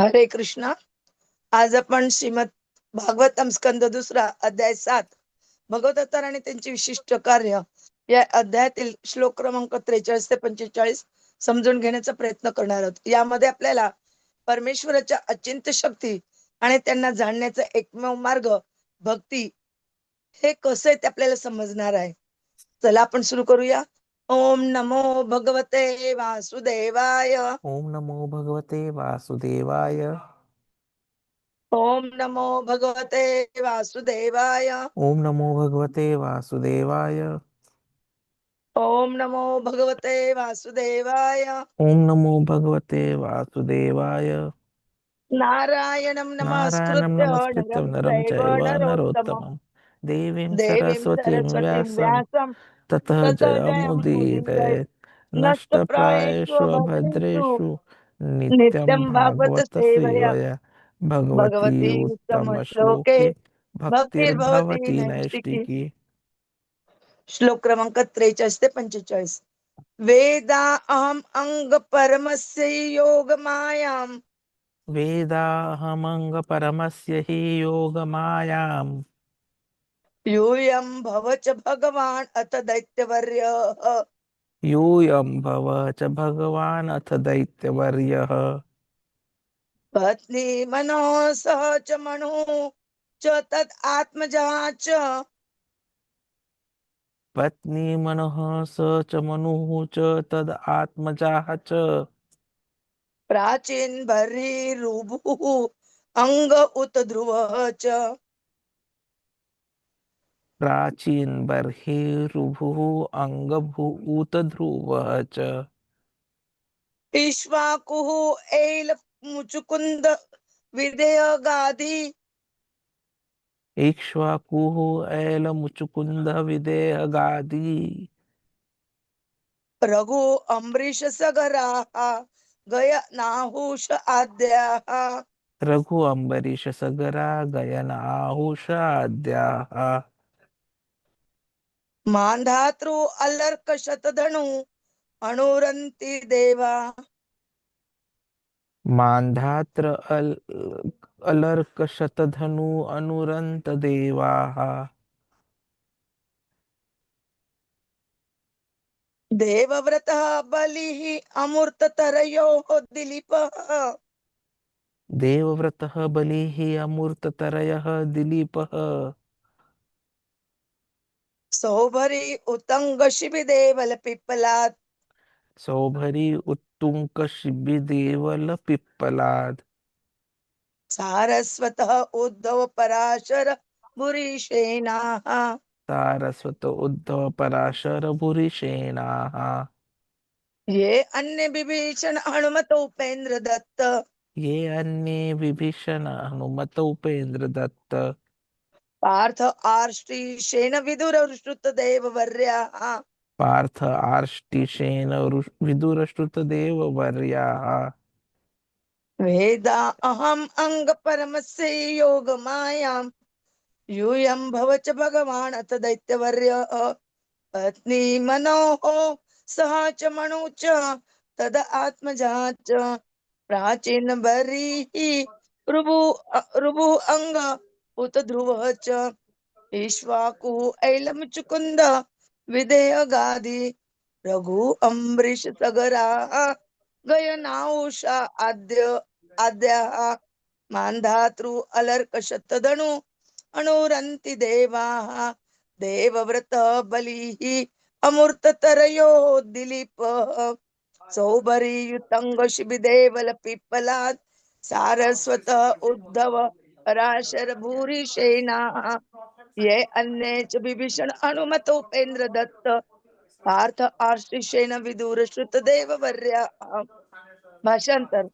हरे कृष्णा. आज आपण श्रीमद भागवतम स्कंद दुसरा अध्याय सात भगवतार आणि त्यांचे विशिष्ट कार्य या अध्यायातील श्लोक क्रमांक त्रेचाळीस ते पंचेचाळीस समजून घेण्याचा प्रयत्न करणार आहोत. यामध्ये आपल्याला परमेश्वराच्या अचिंत्य शक्ती आणि त्यांना जाणण्याचा एकमेव मार्ग भक्ती हे कसं आहे ते आपल्याला समजणार आहे. चला आपण सुरू करूया. ओम नमो भगवते वासुदेवाय। ॐ नमो भगवते वासुदेवाय। ओम नमो भगवते वासुदेवाय। ॐ नमो भगवते वासुदेवाय। ओम नमो भगवते वासुदेवाय। ॐ नमो भगवते वासुदेवाय। नारायणं नमस्कृत्य नरं चैव नरोत्तमं। देवीं सरस्वतीं व्यासं। ततः ततो जयमुदीरये जयमुदीरये नष्टप्रायेषु अभद्रेषु नित्यं नित्यं भागवत उत्तमश्लोके भक्तिर्भवती नैष्टिकी। श्लोक क्रमांक त्रेचाळीस ते पंचेचाळीस। वेदा अहम अंग परमस्य योग मायाम वेदाहमङ्गपरमस्य हि योगमायाम्। यूयं भव च भगवान् अथ दैत्यवर्य। यूयं भव च भगवान् अथ दैत्यवर्यः। पत्नी मनो सह च मनु च तद् आत्मजा च। पत्नी मनः स च मनुः च तद् आत्मजाः च। प्राचीन भर्हिरुभुः अंग उत ध्रुवः च। प्राचीन बर्हिरुभुः अङ्गभूत ध्रुवः च। इक्ष्वाकुः एल मुचुकुंद विधेय गाधी इक्ष्वाकुः ऐलमुचुकुन्दविदेहगादी रघु अम्बरीश सगराः गय नाहुष आद्याः रघु अम्बरीश सगरा गयन आहुषाद्याः मांधातृ अलर्क शतधनु अणुरंती देवा. मान्धात्र अल अलर्कशतधनु अनुरन्तदेवाः देवव्रतः बलिः अमूर्ततरयोः दिलीपः. देवव्रतः बलिः अमूर्ततरयः दिलीपः. सौभरी उतंग शिबिदेवल पिप्पलात् सौभरी उत्तुङ्कशिबिदेवलपिप्पलाद् सारस्वतः उद्धव पराशर भुरीशेनाः सारस्वत उद्धव पराशर भूरिशेनाः ये अन्य विभीषण हनुमत उपेंद्र दत्त ये अन्ये विभीषण हनुमत उपेन्द्र दत्त पार्थ आर्ष्टिशेन विदुर श्रुत देव वर्याः. पार्थ आर्ष्टिशेन वृ- विदुरश्रुतदेववर्याः वेदा अहम अंग परमस्य योग मायां यूयं भव च भगवान् अथ दैत्यवर्य पत्नी मनोः सह च मनु च तद आत्मजा च प्राचीन बरीः. रुभु रुभु अंग उत ध्रुव च ईश्वाकुः ऐलम चुकुन्द विधेय गादी रघु अम्बरीश सगराः। गयनाउषा आद्य आद्याः। मान्धातृ अलर्क शतधनु। अणुरन्ति देवाः। देवव्रत बलिः अमूर्ततरयो दिलीपः। सौभरीयुतङ्ग शिबिदेवल पिप्पलात् सारस्वत उद्धव पराशर भूरी सेना ये अन्य च विभीषण अनुमत उपेन्द्र दत्त। पार्थ आश्रिशेन विदुर श्रुत देव भाषांतर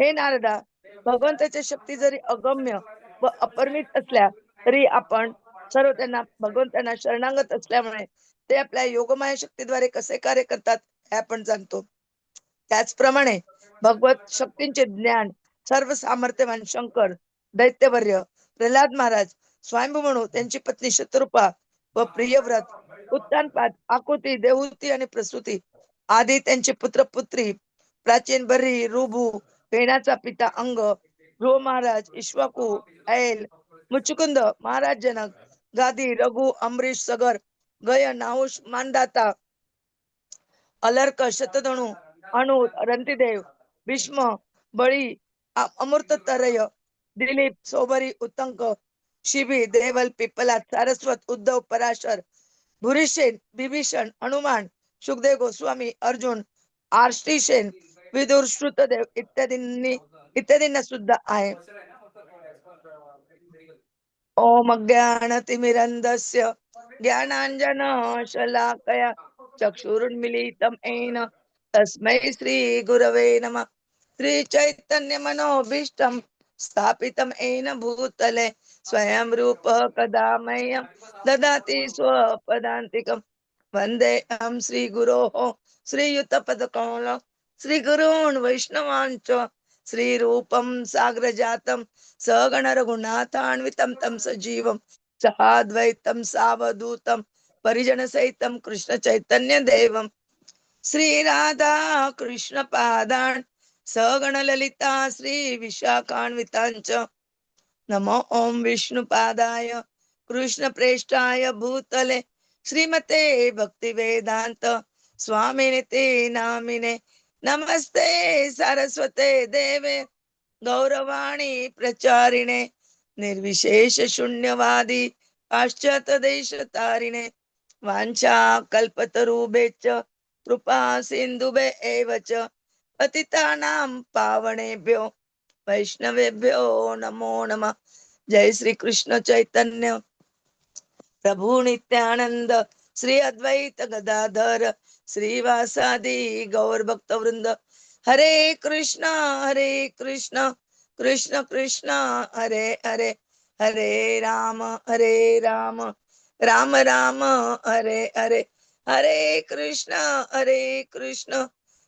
हे नारदा भगवंताच्या शक्ती जरी अगम्य व अपरिमित असल्या तरी आपण सर्व त्यांना भगवंतांना शरणागत असल्यामुळे ते आपल्या योगमाया शक्तीद्वारे कसे कार्य करतात हे आपण जाणतो. त्याचप्रमाणे भगवत शक्तींचे ज्ञान सर्व सामर्थ्यवान शंकर दैत्यवर्य प्रल्हाद महाराज स्वयंभू म्हणू त्यांची पत्नी शत्रुपा व प्रियव्रत उत्तानपाद आकुती देवहूती आणि प्रसूती आदी त्यांचे पुत्र पुत्री प्राचीन बरी रुभू पेणाचा पिता अंग ध्रुव महाराज इश्वाकू ऐल मुचुकुंद महाराज जनक गादी रघु अमरीश सगर गय नाहुष मानदाता अलर्क शतधनु अनु रंतीदेव भीष्म बळी अमृत तरय दिलीप सोबरी उत्तंक शिबी देवल पिपला सारस्वत उद्धव पराशर भुरीशेन बिभीषण हनुमान सुखदेव गोस्वामी अर्जुन आर्ष्टीसेन विदुर श्रुतदेव इत्यादींनी इत्यादींना सुद्धा आहे. ओम ज्ञानतिमिरन्दस्य ज्ञानाञ्जन शलाकया चक्षुरुन्मिलितं येन तस्मै श्रीगुरवे नमः। श्रीचैतन्यमनोभीष्टं स्थापितम एन भूतले स्वयं रूप कदा मह्यं ददाति स्वपदान्तिकं। वन्देऽहं श्रीगुरोः श्रीयुतपदकमल श्रीगुरून् वैष्णवान् च श्रीरूपं साग्रजातं सगण रघुनाथान्वितं तं सजीवं सहाद्वैतं सावधूतं परिजनसहितं कृष्ण चैतन्य श्रीराधा कृष्ण सगणललिता सगण ललिता श्री विशाखान्वितांच नमो ॐ विष्णुपादाय कृष्ण प्रेष्ठाय भूतले। श्रीमते भक्तिवेदान्त स्वामिने ते नामिने। नमस्ते सरस्वते देवे। गौरवाणी प्रचारिणे। निर्विशेष शून्यवादी पाश्चात देश तारिणे वाञ्छा कल्पतरुभेच कृपा सिंधुबे एव च। पतितानां पावणेभ्यो वैष्णवेभ्यो नमो नमः। जय श्री कृष्ण चैतन्य। प्रभु नित्यानंद श्री अद्वैत गदाधर श्रीवासादि गौर भक्त वृंद हरे कृष्ण हरे कृष्ण कृष्ण कृष्ण हरे हरे हरे राम हरे राम राम राम हरे हरे। हरे कृष्ण हरे कृष्ण।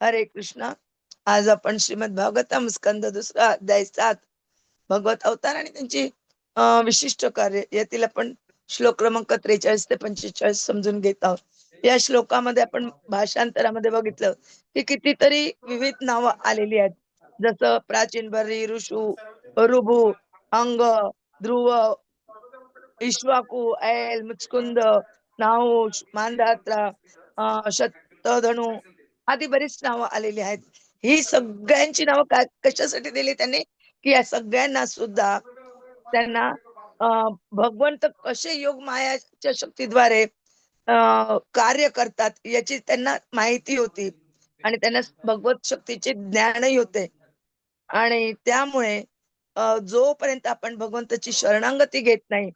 हरे कृष्ण. आज आपण श्रीमद भागवतम स्कंद दुसरा अध्याय सात भगवत अवतार आणि त्यांची विशिष्ट कार्य यातील आपण श्लोक क्रमांक त्रेचाळीस ते पंचेचाळीस समजून घेत आहोत. या श्लोकामध्ये आपण भाषांतरामध्ये बघितलं की कितीतरी विविध नावं आलेली आहेत. जसं प्राचीन भरी ऋषू रुभू अंग ध्रुव इश्वाकू ऐल मुचकुंद नाहुष मांदात्रा अं, शतधनु आधी बरीच नावं आलेली आहेत. ही सगळ्यांची नावं का कशासाठी दिली त्यांनी? की या सगळ्यांना सुद्धा त्यांना भगवंत कसे योग मायाच्या शक्तीद्वारे कार्य करतात याची त्यांना माहिती होती. आणि त्यांना भगवत शक्तीचे ज्ञानही होते. आणि त्यामुळे जोपर्यंत आपण भगवंताची शरणागती घेत नाही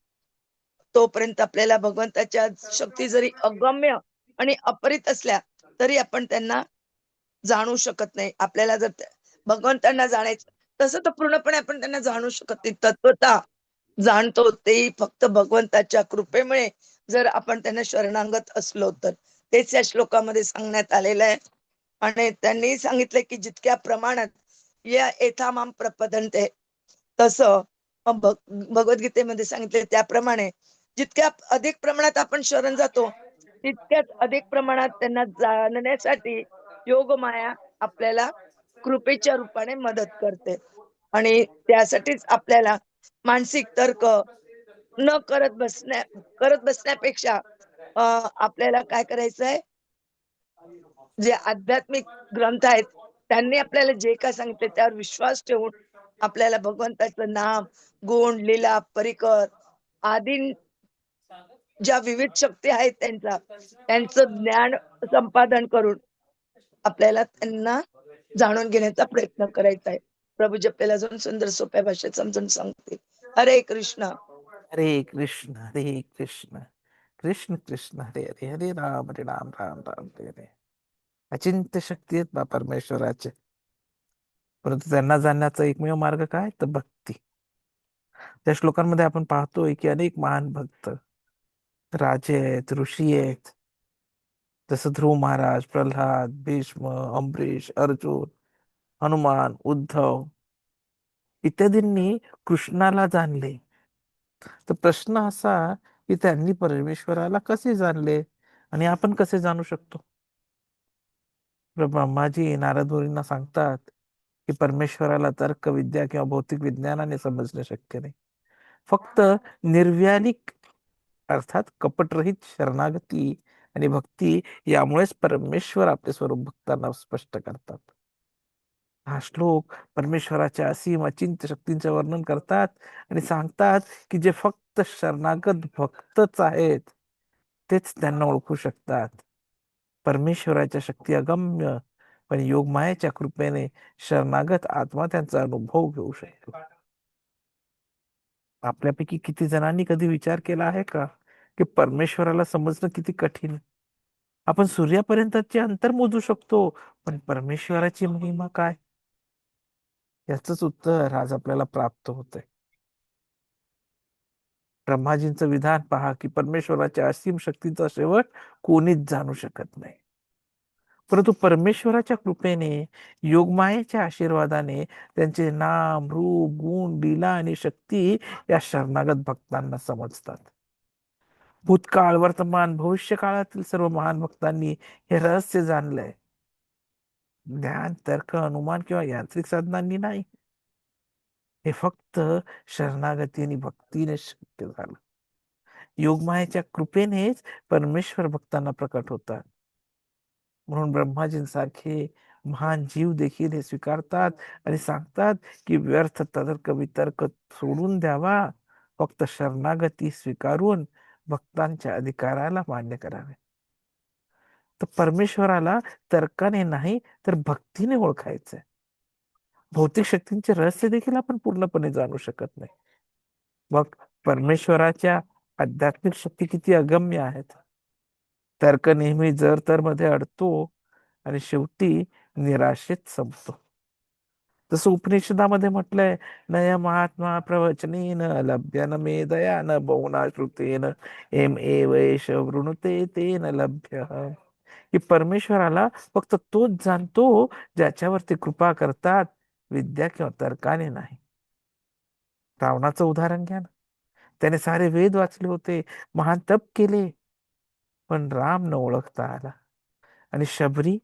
तोपर्यंत आपल्याला भगवंताच्या शक्ती जरी अगम्य आणि अपरित असल्या तरी आपण त्यांना जाणू शकत नाही. आपल्याला जर भगवंतांना जाणायचं तसं तर पूर्णपणे आपण त्यांना जाणू शकत नाही. तत्वता जाणतो तेही फक्त भगवंताच्या कृपेमुळे जर आपण त्यांना शरणांगत असलो तर. तेच या श्लोकामध्ये सांगण्यात आलेलं आहे. आणि त्यांनी सांगितलं की जितक्या प्रमाणात या एथामाम प्रपदनते तसं भग- भगवद्गीतेमध्ये सांगितले त्याप्रमाणे जितक्या अधिक प्रमाणात आपण शरण जातो तितक्याच अधिक प्रमाणात त्यांना जाणण्यासाठी योगमाया आपल्याला कृपेच्या रूपाने मदत करते. आणि त्यासाठीच आपल्याला मानसिक तर्क न करत बसण्या करत बसण्यापेक्षा आपल्याला काय करायचं आहे? जे आध्यात्मिक ग्रंथ आहेत त्यांनी आपल्याला जे काय सांगितले त्यावर विश्वास ठेवून आपल्याला भगवंताचं नाम गुण लीला परिकर आदी ज्या विविध शक्ती आहेत त्यांचा त्यांचं ज्ञान संपादन करून आपल्याला त्यांना जाणून घेण्याचा प्रयत्न करायचा आहे. प्रभू आपल्याला अजून सुंदर सोप्या भाषेत समजून सांगते. हरे कृष्ण. हरे कृष्ण हरे कृष्ण कृष्ण कृष्ण हरे हरे हरे राम हरे राम राम राम हरे हरे. अचिंत्य शक्ती आहेत बा परमेश्वराचे. परंतु त्यांना जाणण्याचा एकमेव मार्ग काय? तर भक्ती. त्या श्लोकांमध्ये आपण पाहतोय की अनेक महान भक्त राजे आहेत ऋषी आहेत जसं ध्रुव महाराज प्रल्हाद भीष्म अंबरीश अर्जुन हनुमान उद्धव इत्यादींनी कृष्णाला जाणले. तर प्रश्न असा की त्यांनी परमेश्वराला कसे जाणले आणि आपण कसे जाणू शकतो? ब्रह्माजी नारदमुनींना सांगतात की परमेश्वराला तर्क विद्या किंवा भौतिक विज्ञानाने समजणे शक्य नाही. फक्त निर्व्यालिक अर्थात कपटरहित शरणागती आणि भक्ती यामुळेच परमेश्वर आपले स्वरूप भक्तांना स्पष्ट करतात. हा श्लोक परमेश्वराच्या असीम अचिंत शक्तींचे वर्णन करतात आणि सांगतात की जे फक्त शरणागत भक्तच आहेत तेच त्यांना ओळखू शकतात. परमेश्वराच्या शक्ती अगम्य पण योगमायाच्या कृपेने शरणागत आत्मा त्यांचा अनुभव घेऊ शकतो आपल्यापैकी किती जणांनी कधी विचार केला आहे का? की परमेश्वराला समजणं किती कठीण आहे? आपण सूर्यापर्यंतचे अंतर मोजू शकतो पण परमेश्वराची महिमा काय? याच उत्तर आज आपल्याला प्राप्त होतंय. ब्रह्माजींचं विधान पहा की परमेश्वराच्या असीम शक्तीचा शेवट कोणीच जाणू शकत नाही. परंतु परमेश्वराच्या कृपेने योगमायेच्या आशीर्वादाने त्यांचे नाम रूप गुण लीला आणि शक्ती या शरणागत भक्तांना समजतात. भूतकाळ वर्तमान भविष्य काळातील सर्व महान भक्तांनी हे रहस्य जाणलंय. ज्ञान तर्क अनुमान किंवा यांत्रिक साधनांनी नाही. हे फक्त शरणागती आणि भक्तीने शक्य झालं. योगमायाच्या कृपेनेच परमेश्वर भक्तांना प्रकट होतात. म्हणून ब्रह्माजींसारखे महान जीव देखील हे स्वीकारतात आणि सांगतात की व्यर्थ तर्क वितर्क सोडून द्यावा. फक्त शरणागती स्वीकारून भक्तांच्या अधिकाराला मान्य करावे. तर परमेश्वराला तर्काने नाही तर भक्तीने ओळखायचंय. भौतिक शक्तींचे रहस्य देखील आपण पूर्णपणे जाणू शकत नाही. मग परमेश्वराच्या आध्यात्मिक शक्ती किती अगम्य आहेत? तर्क नेहमी जर तर मध्ये अडतो आणि शेवटी निराशेत संपतो. जसं उपनिषदामध्ये म्हटलंय नय महात्मा प्रवचनेन लभ्य न मे दया न बहुना श्रुतेन एम ए वैश वृणुते तेन लभ्य. की परमेश्वराला फक्त तोच जाणतो ज्याच्यावरती कृपा करतात विद्या किंवा तर्काने नाही. रावणाचं उदाहरण घ्या ना. त्याने सारे वेद वाचले होते महान तप केले. पण राम न ओळखता आला. आणि शबरी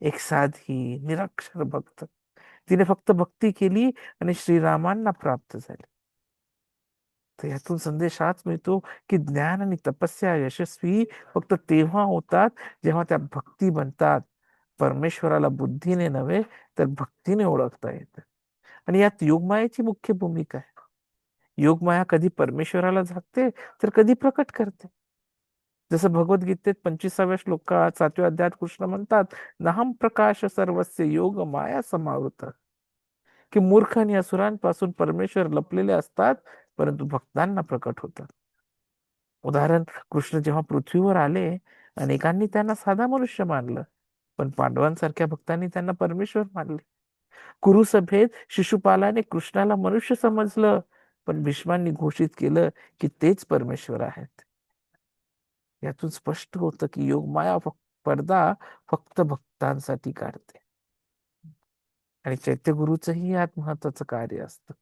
एक साधी निरक्षर भक्त. तिने फक्त भक्ती केली आणि श्रीरामांना प्राप्त झाले. तर यातून संदेश हाच मिळतो की ज्ञान आणि तपस्या यशस्वी फक्त तेव्हा होतात जेव्हा त्या भक्ती बनतात. परमेश्वराला बुद्धीने नव्हे तर भक्तीने ओळखता येत. आणि यात योगमायाची मुख्य भूमिका आहे. योगमाया कधी परमेश्वराला झाकते तर कधी प्रकट करते. जसं भगवद्गीतेत पंचवीसाव्या श्लोकात सातव्या अध्यायात कृष्ण म्हणतात नाहम प्रकाश सर्वस्य योग माया समावृत. की मूर्ख आणि असुरांपासून परमेश्वर लपलेले असतात परंतु भक्तांना प्रकट होतात. उदाहरण कृष्ण जेव्हा पृथ्वीवर आले अनेकांनी त्यांना साधा मनुष्य मानलं पण पांडवांसारख्या भक्तांनी त्यांना परमेश्वर मानले. कुरुसभेत शिशुपालाने कृष्णाला मनुष्य समजलं पण भीष्मांनी घोषित केलं की तेच परमेश्वर आहेत. यातून स्पष्ट होतं की योगमाया फक्त पडदा फक्त भक्तांसाठी काढते. आणि चैत्यगुरूचंही यात महत्वाचं कार्य असतं.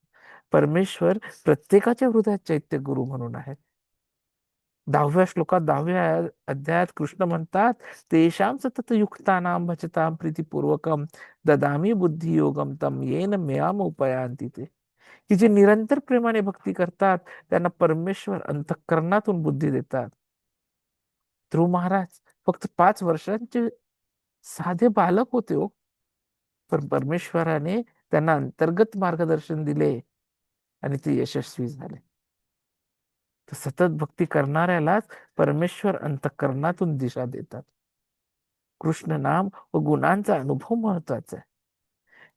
परमेश्वर प्रत्येकाच्या हृदयात चैत्य गुरु म्हणून आहेत. दहाव्या श्लोकात दहाव्या अध्यायात कृष्ण म्हणतात तेषां सतत युक्तानाम भजताम प्रीतिपूर्वकम ददामी बुद्धी योगम तम येन म्याम उपयांती ते. की जे निरंतर प्रेमाने भक्ती करतात त्यांना परमेश्वर अंतःकरणातून बुद्धी देतात. ध्रुव महाराज फक्त पाच वर्षांचे साधे बालक होते हो. पण परमेश्वराने त्यांना अंतर्गत मार्गदर्शन दिले आणि ते यशस्वी झाले. तर सतत भक्ती करणाऱ्यालाच परमेश्वर अंतःकरणातून दिशा देतात. कृष्ण नाम व गुणांचा अनुभव महत्त्वाचा आहे.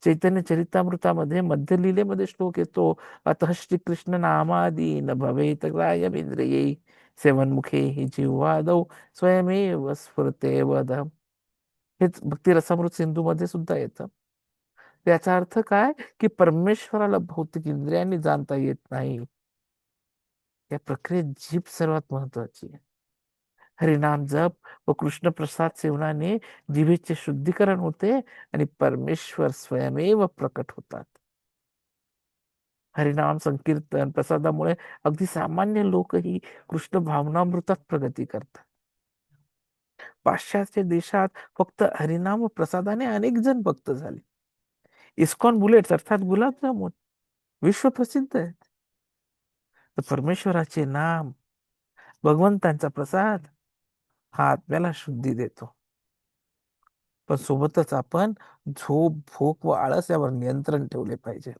चैतन्य चरितामृतामध्ये मध्यलीलेमध्ये श्लोक येतो अतः श्रीकृष्ण नामादी न भवेत ग्रायमिंद्रिये सेवनमुखे हि जिव्हादौ स्वयमेव स्फुरते वद. हेच भक्ती रसामृत सिंधू मध्ये सुद्धा येतं. याचा अर्थ काय? की परमेश्वराला भौतिक इंद्रियांनी जाणता येत नाही. या प्रक्रियेत जीभ सर्वात महत्वाची आहे. हरिनाम जप व कृष्ण प्रसाद सेवनाने जिभेचे शुद्धीकरण होते आणि परमेश्वर स्वयमेव प्रकट होतात. हरिनाम संकीर्तन प्रसादामुळे अगदी सामान्य लोकही कृष्ण भावनामृतात प्रगती करतात. पाश्चात्य देशात फक्त हरिनाम व प्रसादाने अनेक जण भक्त झाले. इस्कॉन बुलेट अर्थात गुलाबजामुन. विश्व प्रसिद्ध आहेत. परमेश्वराचे नाम भगवंतांचा प्रसाद हा आत्म्याला शुद्धी देतो. पण सोबतच आपण झोप भूक व आळस यावर नियंत्रण ठेवले पाहिजे.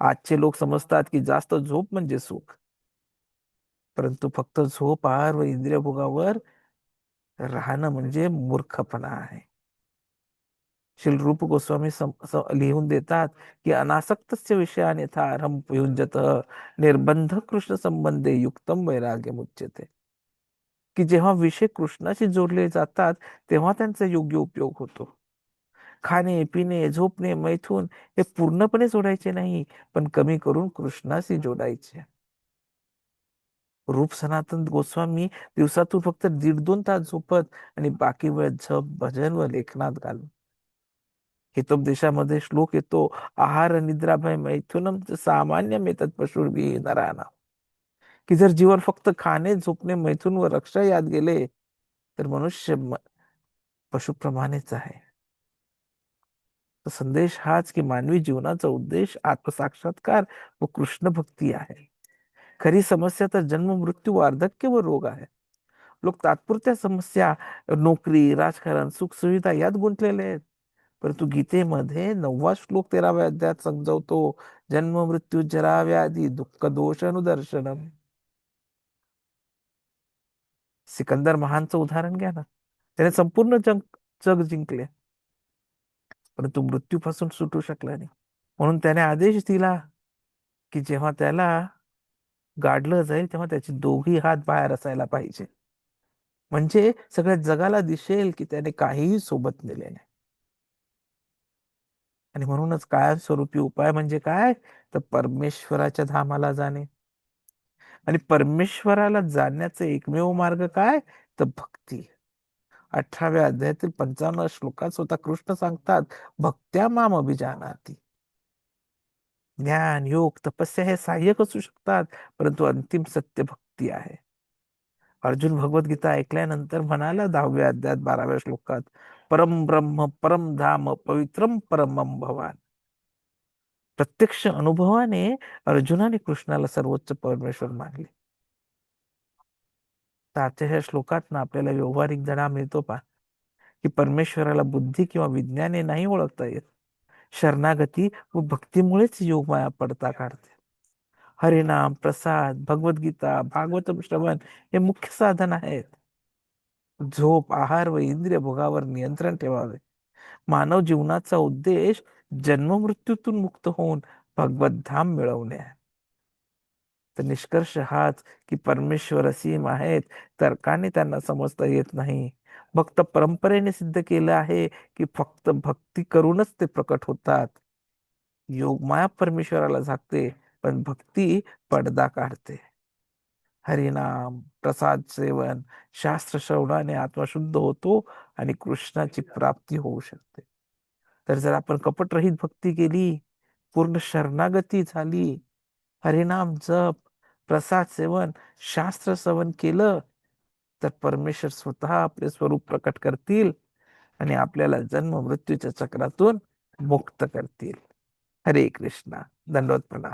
आजचे लोक समजतात की जास्त झोप म्हणजे सुख. परंतु फक्त झोप आहार व इंद्रियभोगावर राहणं म्हणजे मूर्खपणा आहे. श्री रूप गोस्वामी लिहून देतात की अनासक्तस्य विषयाने आरंभ युंजत निर्बंध कृष्ण संबंधे युक्तम वैराग्य मुच्यते की जेव्हा विषय कृष्णाशी जोडले जातात तेव्हा त्यांचा योग्य उपयोग होतो. खाणे पिणे झोपणे मैथून हे पूर्णपणे सोडायचे नाही पण कमी करून कृष्णाशी जोडायचे. रूप सनातन गोस्वामी दिवसातून फक्त दीड दोन तास झोपत आणि बाकी वेळ झप भजन व लेखनात घालून. हितोपदेशामध्ये श्लोक येतो आहार निद्राभय मैथुनम सामान्य मेतत पशुर्भी नारायणा. की जर जीवन फक्त खाणे झोपणे मैथून व रक्षा याद गेले तर मनुष्य पशुप्रमाणेच आहे. संदेश हाच की मानवी जीवनाचा उद्देश आत्मसाक्षात्कार व कृष्ण भक्ती आहे. खरी समस्या तर जन्म मृत्यू वार्धक्य व रोग आहे. लोक तात्पुरत्या समस्या नोकरी राजकारण सुख सुविधा यात गुंतलेले आहेत. परंतु गीतेमध्ये नववा श्लोक तेराव्या अध्यात समजवतो जन्म मृत्यू जरा व्याधी दुःख दोष अनुदर्शनम. सिकंदर महानचं उदाहरण घ्या ना. त्याने संपूर्ण जग जग जिंकले. परंतु मृत्यूपासून सुटू शकला नाही. म्हणून त्याने आदेश दिला की जेव्हा त्याला गाडलं जाईल तेव्हा त्याचे दोघी हात बाहेर असायला पाहिजे. म्हणजे सगळ्या जगाला दिसेल की त्याने काहीही सोबत नेले नाही. आणि म्हणूनच कायमस्वरूपी उपाय म्हणजे काय? तर परमेश्वराच्या धामाला जाणे. आणि परमेश्वराला जाण्याचा एकमेव मार्ग काय? तर भक्ती. अठराव्या अध्यायातील पंचावन्न श्लोकात स्वतः कृष्ण सांगतात भक्त्या माम अभिजानाती. ज्ञान योग तपस्या हे सहाय्यक असू शकतात परंतु अंतिम सत्य भक्ती आहे. अर्जुन भगवद्गीता ऐकल्यानंतर म्हणाला दहाव्या अध्यायात बाराव्या श्लोकात परम ब्रह्म परम धाम पवित्रम परमम भवान. प्रत्यक्ष अनुभवाने अर्जुनाने कृष्णाला सर्वोच्च परमेश्वर मानले. तर आजच्या ह्या श्लोकात ना आपल्याला व्यवहारिक धडा मिळतो पा की परमेश्वराला बुद्धी किंवा विज्ञाने नाही ओळखता येत. शरणागती व भक्तीमुळेच योगमाया पडता काढते. हरिनाम प्रसाद भगवद्गीता भागवतम श्रवण हे मुख्य साधन आहेत. झोप आहार व इंद्रिय भोगावर नियंत्रण ठेवावे. मानव जीवनाचा उद्देश जन्म मृत्यूतून मुक्त होऊन भगवत धाम मिळवणे आहे. तर निष्कर्ष हाच की परमेश्वर असीम आहेत तर्काने त्यांना समजता येत नाही. भक्त परंपरेने सिद्ध केलं आहे की फक्त भक्ती करूनच ते प्रकट होतात. योगमाया परमेश्वराला झाकते पण भक्ती पडदा काढते. हरिनाम प्रसाद सेवन शास्त्र श्रवणाने आत्मशुद्ध होतो आणि कृष्णाची प्राप्ती होऊ शकते. तर जर आपण कपटरहित भक्ती केली पूर्ण शरणागती झाली हरिनाम जप प्रसाद सेवन शास्त्र सेवन केलं तर परमेश्वर स्वतः आपले स्वरूप प्रकट करतील आणि आपल्याला जन्म मृत्यूच्या चक्रातून मुक्त करतील. हरे कृष्णा. दंडवत प्रणाम.